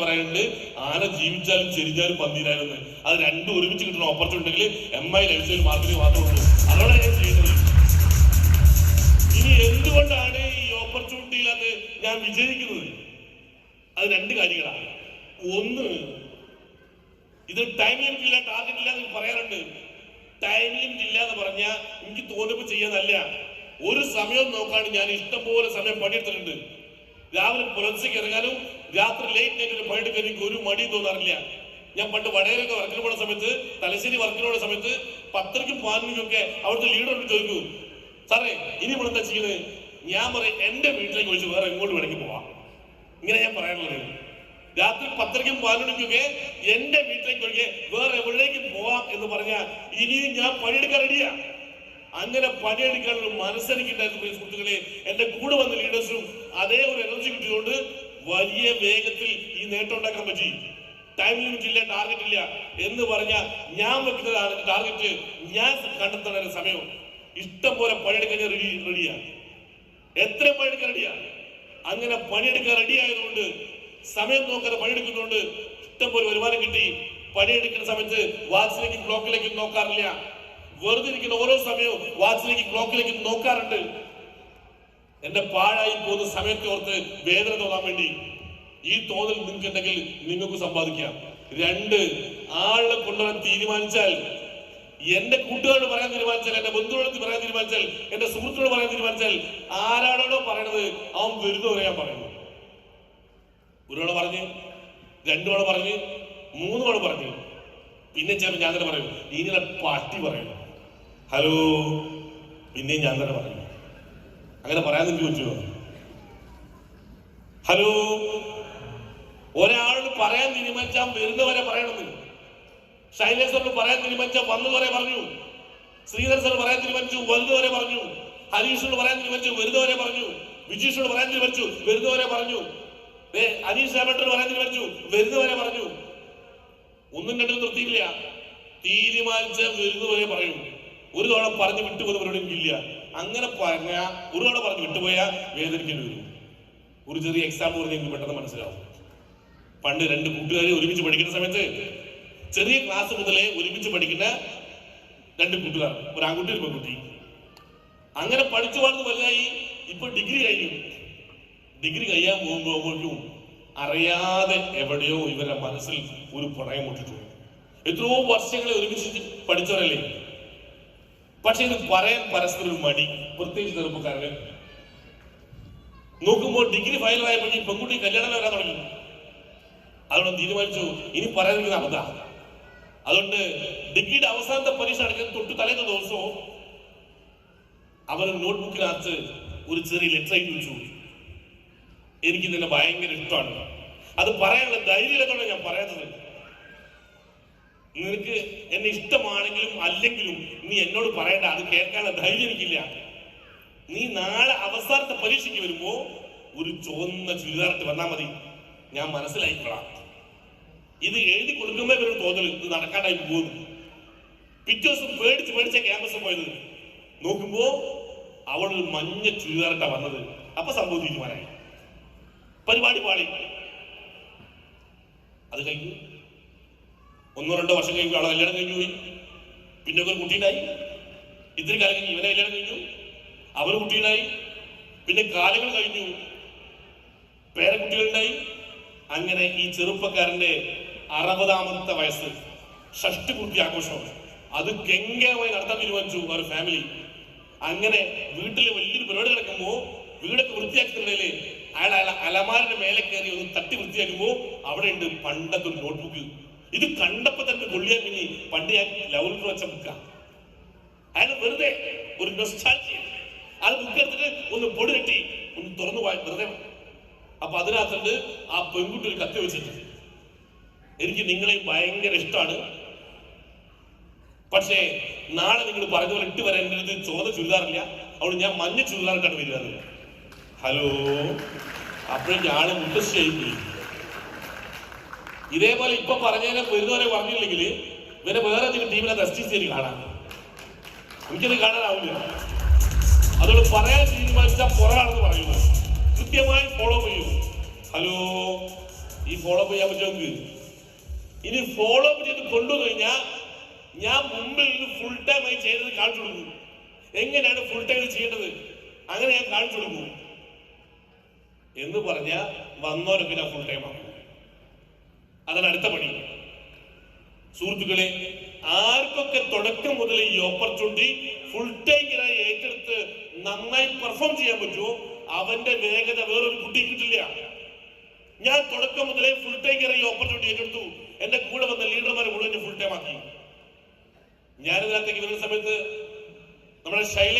പറയുന്നുണ്ട് ആന ജീവിച്ചാലും ചെരിഞ്ഞാലും പന്തിരായിരുന്നു അത് രണ്ടും ഒരുമിച്ച് കിട്ടുന്ന ഓപ്പർച്യൂണിറ്റി ഉണ്ടെങ്കിൽ M I lifestyle marketing മാത്രമേ ഉള്ളൂ. അതോടെ ഞാൻ ചെയ്യുന്നത് ഇനി എന്തുകൊണ്ടാണ് ഈ ഓപ്പർച്യൂണിറ്റിയിലത് ഞാൻ വിജയിക്കുന്നത്? അത് രണ്ട് കാര്യങ്ങളാണ്. ഒന്ന് ഇത് ടൈം ലിമിറ്റ് ഇല്ല ടാർഗറ്റ് ഇല്ല എന്ന് പറയാറുണ്ട്. ടൈം ലിമിറ്റ് ഇല്ല എന്ന് പറഞ്ഞാൽ എനിക്ക് തോന്നുമ്പോൾ ചെയ്യാനല്ല ഒരു സമയം നോക്കാണ്ട് ഞാൻ ഇഷ്ടംപോലെ സമയം പണിയെടുത്തിട്ടുണ്ട്. രാവിലെ പുലർച്ചയ്ക്ക് ഇറങ്ങാനും രാത്രി ലേറ്റ് നൈറ്റ് ഒരു പണിയെടുക്കാൻ എനിക്ക് ഒരു മടിയും തോന്നാറില്ല. ഞാൻ പണ്ട് വടകരൊക്കെ വർക്കിന് പോണ സമയത്ത് തലശ്ശേരി വർക്കിന് പോണ സമയത്ത് പത്രയ്ക്കും പാലിനും ഒക്കെ അവിടുത്തെ ലീഡറോട് ചോദിക്കൂ സാറേ ഇനി ഇവിടെ എന്താ ചെയ്യുന്നത് ഞാൻ പറയും എന്റെ വീട്ടിലേക്ക് ഒഴിച്ച് വേറെ എങ്ങോട്ട് വേണമെങ്കിൽ പോവാം. ഇങ്ങനെ ഞാൻ പറയാനുള്ളത് രാത്രി പത്തരയ്ക്കും പതിനൊന്നിക്കൊക്കെ എന്റെ വീട്ടിലേക്ക് ഒഴികെ വേറെ എവിടേക്കും പോവാം എന്ന് പറഞ്ഞാൽ ഇനിയും ഞാൻ പണിയെടുക്കാൻ റെഡിയാ അങ്ങനെ പണിയെടുക്കാനുള്ള മനസ്സെനിക്കുണ്ടായിരുന്നു സുഹൃത്തുക്കളെ. എന്റെ കൂടെ വന്ന ലീഡേഴ്സും അതേ ഒരു എനർജി കിട്ടിയതുകൊണ്ട് വലിയ വേഗത്തിൽ ഈ നേട്ടം ഉണ്ടാക്കാൻ പറ്റി. ടൈം ലിമിറ്റ് ഇല്ല ടാർഗറ്റ് ഇല്ല എന്ന് പറഞ്ഞാൽ ഞാൻ വെക്കുന്ന ടാർഗറ്റ് ഞാൻ കണ്ടെത്തുന്ന സമയം. ഇഷ്ടം പോലെ പണിയെടുക്കാൻ റെഡി റെഡിയാണ് എത്ര പണിയെടുക്കാൻ റെഡിയാ അങ്ങനെ പണിയെടുക്കാൻ റെഡി ആയതുകൊണ്ട് സമയം നോക്കാതെ പണിയെടുക്കുന്നതുകൊണ്ട് ഇഷ്ടം പോലെ വരുമാനം കിട്ടി. പണിയെടുക്കുന്ന സമയത്ത് വാച്ചിലേക്ക് ക്ലോക്കിലേക്ക് നോക്കാറില്ല. വെറുതെ ഇരിക്കുന്ന ഓരോ സമയവും വാച്ചിലേക്ക് ക്ലോക്കിലേക്ക് നോക്കാറുണ്ട്. എന്റെ പാഴായി പോകുന്ന സമയത്തെ ഓർത്ത് വേദന തോന്നാൻ വേണ്ടി ഈ തോന്നൽ നിങ്ങൾക്ക് ഉണ്ടെങ്കിൽ നിങ്ങൾക്ക് സമ്പാദിക്കാം. രണ്ട് ആളെ കൊണ്ടുവരാൻ തീരുമാനിച്ചാൽ എന്റെ കൂട്ടുകാരോട് പറയാൻ തീരുമാനിച്ചാൽ എന്റെ ബന്ധുക്കളോട് പറയാൻ തീരുമാനിച്ചാൽ എന്റെ സുഹൃത്തുക്കളോട് പറയാൻ തീരുമാനിച്ചാൽ ആരാണോ പറയണത് അവൻ വെറുതെ പറയാൻ പറയുന്നു. ഒരു തവണ പറഞ്ഞ് രണ്ടു തവണ പറഞ്ഞ് മൂന്ന് തവണ പറഞ്ഞു. പിന്നെ ചിലപ്പോൾ ഞാൻ തന്നെ പറയും ഇനി പട്ടി പറയണം. ഹലോ പിന്നെയും ഞാൻ തന്നെ പറയും. അങ്ങനെ പറയാൻ എനിക്ക് പറ്റുമോ? ഹലോ? ഒരാൾ പറയാൻ തീരുമാനിച്ചാൽ വരുന്നവരെ പറയണമെന്ന്. ശൈലേശ്വറിന് പറയാൻ തീരുമാനിച്ചാൽ വന്നതുവരെ പറഞ്ഞു. ശ്രീധർ സാർ പറയാൻ തീരുമാനിച്ചു വരുന്നവരെ പറഞ്ഞു. ഹരീഷിനോട് പറയാൻ തീരുമാനിച്ചു വരുന്നവരെ പറഞ്ഞു. വിജീഷിനോട് പറയാൻ തീരുമാനിച്ചു വരുന്നവരെ പറഞ്ഞു. അനീഷ് രാമട്ടോട് പറയാൻ തീരുമാനിച്ചു വരുന്നവരെ പറഞ്ഞു. ഒന്നും രണ്ടും നിർത്തിയില്ല തീരുമാനിച്ച വരുന്നവരെ പറയൂ. ഒരു തവണ പറഞ്ഞു വിട്ടുപോകുന്ന ഇല്ല അങ്ങനെ പറഞ്ഞ ഒരു പറഞ്ഞ് വിട്ടുപോയാൽ വേദനിക്കേണ്ടി വരും. ഒരു ചെറിയ എക്സാം പറഞ്ഞ് എനിക്ക് പെട്ടെന്ന് മനസ്സിലാവും. പണ്ട് രണ്ട് കൂട്ടുകാരെ ഒരുമിച്ച് പഠിക്കുന്ന സമയത്ത് ചെറിയ ക്ലാസ് മുതലേ ഒരുമിച്ച് പഠിക്കുന്ന രണ്ട് കൂട്ടുകാർ ഒരു ആൺകുട്ടി ഒരു പെൺകുട്ടി. അങ്ങനെ പഠിച്ചു വളർന്ന് വലുതായി ഇപ്പൊ ഡിഗ്രി കഴിഞ്ഞു. ഡിഗ്രി കഴിയാൻ പോകുമ്പോഴേക്കും അറിയാതെ എവിടെയോ ഇവരുടെ മനസ്സിൽ ഒരു പ്രണയം മുട്ടിട്ടുണ്ട് എത്രയോ വർഷങ്ങളെ ഒരുമിച്ച് പഠിച്ചവരല്ലേ? പക്ഷെ ഇത് പറയാൻ പരസ്പരം മടി. പ്രത്യേകിച്ച് ചെറുപ്പക്കാരന്. നോക്കുമ്പോൾ ഡിഗ്രി ഫയലായപ്പോഴേക്കും പെൺകുട്ടി കല്യാണം വരാൻ തുടങ്ങി. അതുകൊണ്ട് തീരുമാനിച്ചു ഇനി പറയാതിരിക്കുന്ന അബദ്ധ. അതുകൊണ്ട് ഡിഗ്രിയുടെ അവസാനത്തെ പരീക്ഷ അടയ്ക്കുന്ന തൊട്ട് തലേന്ന ദിവസവും അവർ നോട്ട്ബുക്കിനകത്ത് ഒരു ചെറിയ ലെറ്റർ എഴുതി എനിക്ക് നിന്നെ ഭയങ്കര ഇഷ്ടമാണ്. അത് പറയാനുള്ള ധൈര്യത്തോടെ ഞാൻ പറയാത്തത്. നിനക്ക് എന്നെ ഇഷ്ടമാണെങ്കിലും അല്ലെങ്കിലും നീ എന്നോട് പറയണ്ട അത് കേൾക്കാനുള്ള ധൈര്യം എനിക്കില്ല. നീ നാളെ അവസാനത്തെ പരീക്ഷയ്ക്ക് വരുമ്പോ ഒരു ചുവന്ന ചുരിദാറിട്ട് വന്നാൽ മതി. ഞാൻ മനസ്സിലായിക്കൊള്ളാം ഇത് എഴുതി കൊടുക്കുമ്പോ ഒരു തോന്നൽ ഇത് നടക്കാണ്ടായി പോകുന്നു. പിറ്റേ ദിവസം പേടിച്ച് പേടിച്ച ക്യാമ്പസിൽ പോയത്. നോക്കുമ്പോ അവൾ മഞ്ഞ ചുരിദാറിട്ട വന്നത്. അപ്പൊ സംഭവം തീരുമാനമായി. പരിപാടി പാളി. അത് കഴിഞ്ഞു ഒന്നോ രണ്ടോ വർഷം കഴിഞ്ഞു അവളെ കല്യാണം കഴിഞ്ഞു പോയി. പിന്നെ ഒരു കുട്ടിയുണ്ടായി. ഇത്തിരി കാലം കഴിഞ്ഞു ഇവനെ കല്യാണം കഴിഞ്ഞു. അവർ കുട്ടിയുണ്ടായി. പിന്നെ കാലങ്ങൾ കഴിഞ്ഞു. പേരക്കുട്ടികളുണ്ടായി അങ്ങനെ ഈ ചെറുപ്പക്കാരന്റെ അറുപതാമത്തെ വയസ്സ് ഷഷ്ടി കുട്ടി ആഘോഷം അത് ഗംഗമായി നടത്താൻ തീരുമാനിച്ചു ഒരു ഫാമിലി അങ്ങനെ വീട്ടിൽ വലിയൊരു പരിപാടി കിടക്കുമ്പോ വീടൊക്കെ വൃത്തിയാക്കുന്നുണ്ടെങ്കിൽ അയാൾ അലമാരുടെ മേലെ കയറി ഒന്ന് തട്ടി വൃത്തിയാക്കുമ്പോ അവിടെ ഉണ്ട് പണ്ടത്തെ ഒരു നോട്ട്ബുക്ക് ഇത് കണ്ടപ്പോ തന്നെ പുള്ളിയെ പിന്നെ പണ്ട് ഞാൻ ലവലിൽ വെച്ച ബുക്ക. അയാൾ വെറുതെ ഒരു നൊസ്റ്റാൾജിയ ബുക്ക് എടുത്തിട്ട് ഒന്ന് പൊടി തട്ടി ഒന്ന് തുറന്നു പോയ വെറുതെ അപ്പൊ അതിനകത്തുണ്ട് ആ പെൺകുട്ടി ഒരു കത്തി വെച്ചിട്ടുണ്ട് എനിക്ക് നിങ്ങളെ ഭയങ്കര ഇഷ്ടമാണ്. പക്ഷേ നാളെ നിങ്ങൾ പറഞ്ഞ പോലെ ഇട്ട് വരാൻ എന്റെ അടുത്ത് ചോദ ചുരിദാറില്ല. അതുകൊണ്ട് ഞാൻ മഞ്ഞ ചുരിദാറിട്ടാണ് വരിക ഹലോ? അപ്പോഴേക്കും ആൾ മുട്ടശ്ശേരി ഇതേപോലെ ഇപ്പൊ പറഞ്ഞതിനെ വരുന്നവരെ പറഞ്ഞില്ലെങ്കിൽ ഇവരെ വേറെ എന്തെങ്കിലും ടീമിനെ എസ് ചെയ്ത് കാണാം. എനിക്കത് കാണാനാവില്ല. അതുകൊണ്ട് പറയാൻ തീരുമാനിച്ച പുറകാണെന്ന് പറയുന്നത് കൃത്യമായി ഫോളോ ചെയ്യും. ഹലോ ഈ ഫോളോ ചെയ്യാൻ പറ്റുമെങ്കിൽ ഇനി ഫോളോ അപ്പ് ചെയ്ത് കഴിഞ്ഞാൽ ഞാൻ മുമ്പിൽ നിന്ന് ഫുൾ ടൈം ആയി ചെയ്തത് കാണിച്ചു കൊടുക്കും. എങ്ങനെയാണ് ഫുൾ ടൈം ചെയ്യേണ്ടത്? അങ്ങനെ ഞാൻ കാണിച്ചു കൊടുക്കും. എന്ന് പറഞ്ഞാൽ വന്നവരൊക്കെ ഞാൻ ഫുൾ ടൈം ആക്കും. അതാണ് അടുത്ത പണി സുഹൃത്തുക്കളെ ആർക്കൊക്കെ തുടക്കം മുതൽ ഈ ഓപ്പർച്യൂണിറ്റി ഫുൾ ടൈമിനായി ഏറ്റെടുത്ത് നന്നായി പെർഫോം ചെയ്യാൻ പറ്റുമോ അവന്റെ വേഗത വേറൊരു കുട്ടി കിട്ടില്ല. ഞാൻ തുടക്കം മുതലേ ഫുൾ ടൈം കയറി ഓപ്പർച്യൂണിറ്റി ഏറ്റെടുത്തു. എന്റെ കൂടെ വന്ന ലീഡർമാരെ മുഴുവൻ ഫുൾ ടൈം ആക്കി. ഞാനിതിനകത്തേക്ക് വരുന്ന സമയത്ത് നമ്മുടെ ശൈല